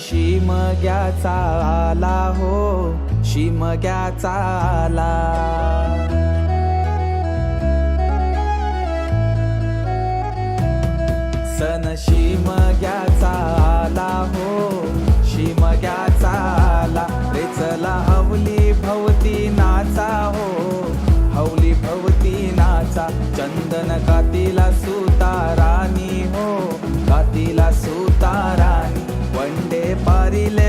शिमग्याचा आला हो शिमग्याचा आला. सन शिमग्याचा आला हो शिमग्याचा आला. रे चला हवली भवती नाचा हो हवली भवती नाचा. चंदन कातीला सु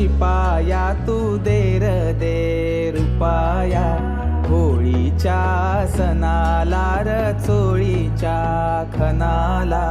शिपाया तू देर दे रुपाया होळीच्या सणाला र चोळीच्या खनाला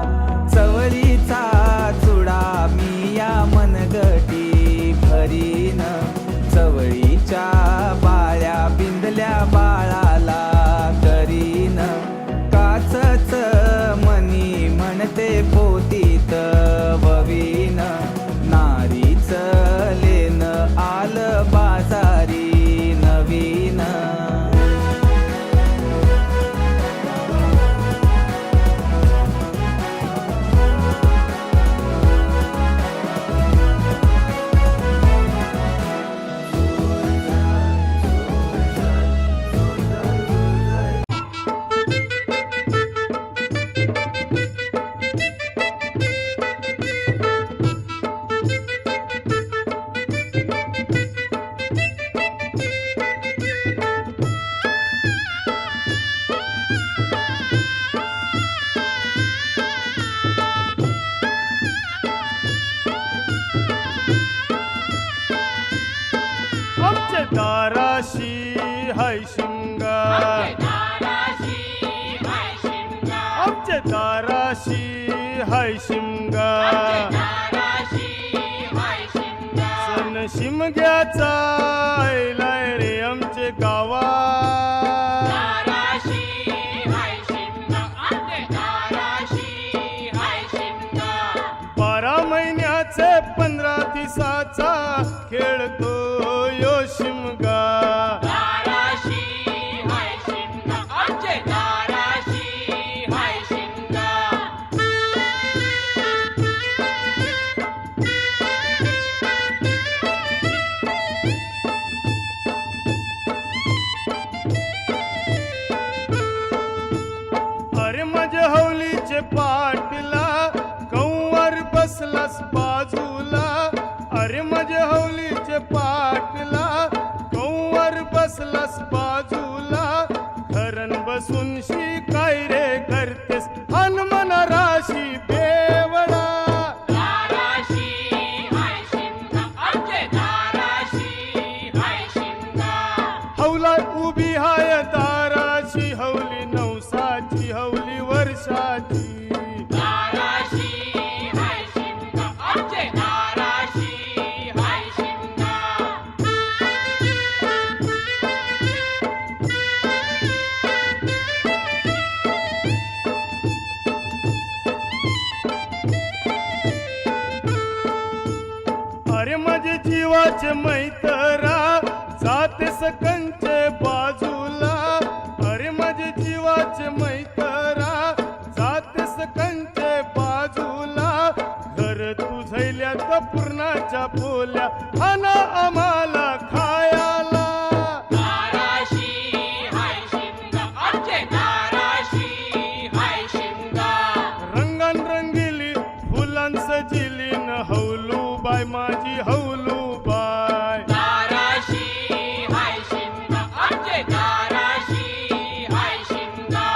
हाय शिंगार आमच्या दाराशी हाय शिमगार सण शिमग्याचा आयलाय रे आमचे गावा। बारा महिन्याचे पंधरा दिवसाचा खेळतो माऊलीचे हवलीचे पाटला कौवर बसलास बाजूला. अरे माझ्या हौलीचे पाटला कौवर बसलास बाजूला जीवाचे मैतरा जाते सकंचे बाजूला. अरे माझे जीवाचे मैतरा पूर्णाच्या पोल्या अना आम्हाला खायाला. रंगान रंगिली फुलां सजिली न हौलू बाय माझी हौलू